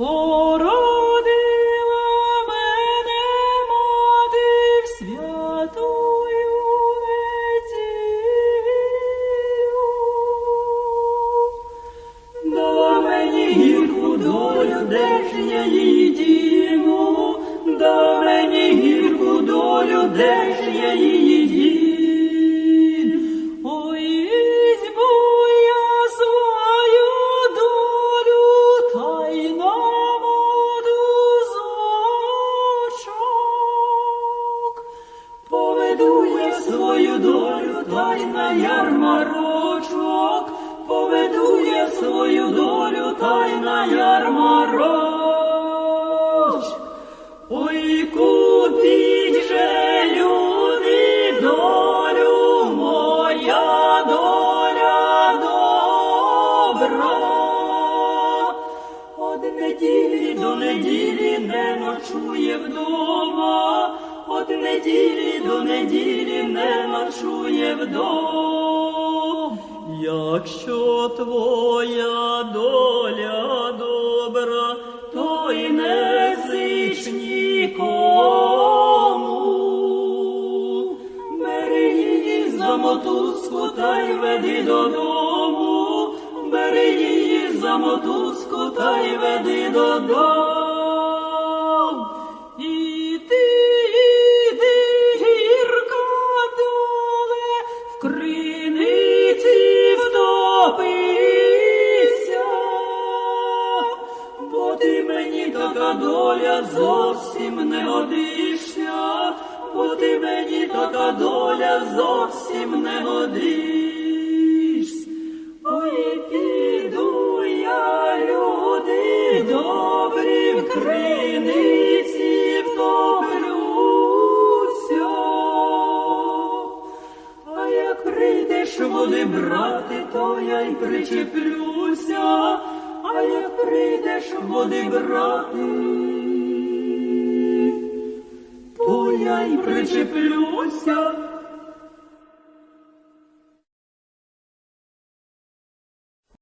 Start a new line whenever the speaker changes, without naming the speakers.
Породила мене мати в святую неділю. Да мені гірку долю, де ж Поведу свою долю, та й на ярмарочок, поведу я свою долю, та й на ярмарочок. Ой, купіть же люди долю, моя доля добра. Од неділі до неділі не ночує вдома, неділі до неділі не ночує вдома. Якщо твоя доля добра, то й не зич нікому. Бери її за мотузку та й веди додому, бери її за мотузку та й веди додому. Така доля зовсім не годишся, бо ти мені така доля зовсім не годишся. Ой, піду я, люди добрі, в криниці. А як прийдеш води брати, то я й причеплюся, прийдеш води брати, то я й причеплюся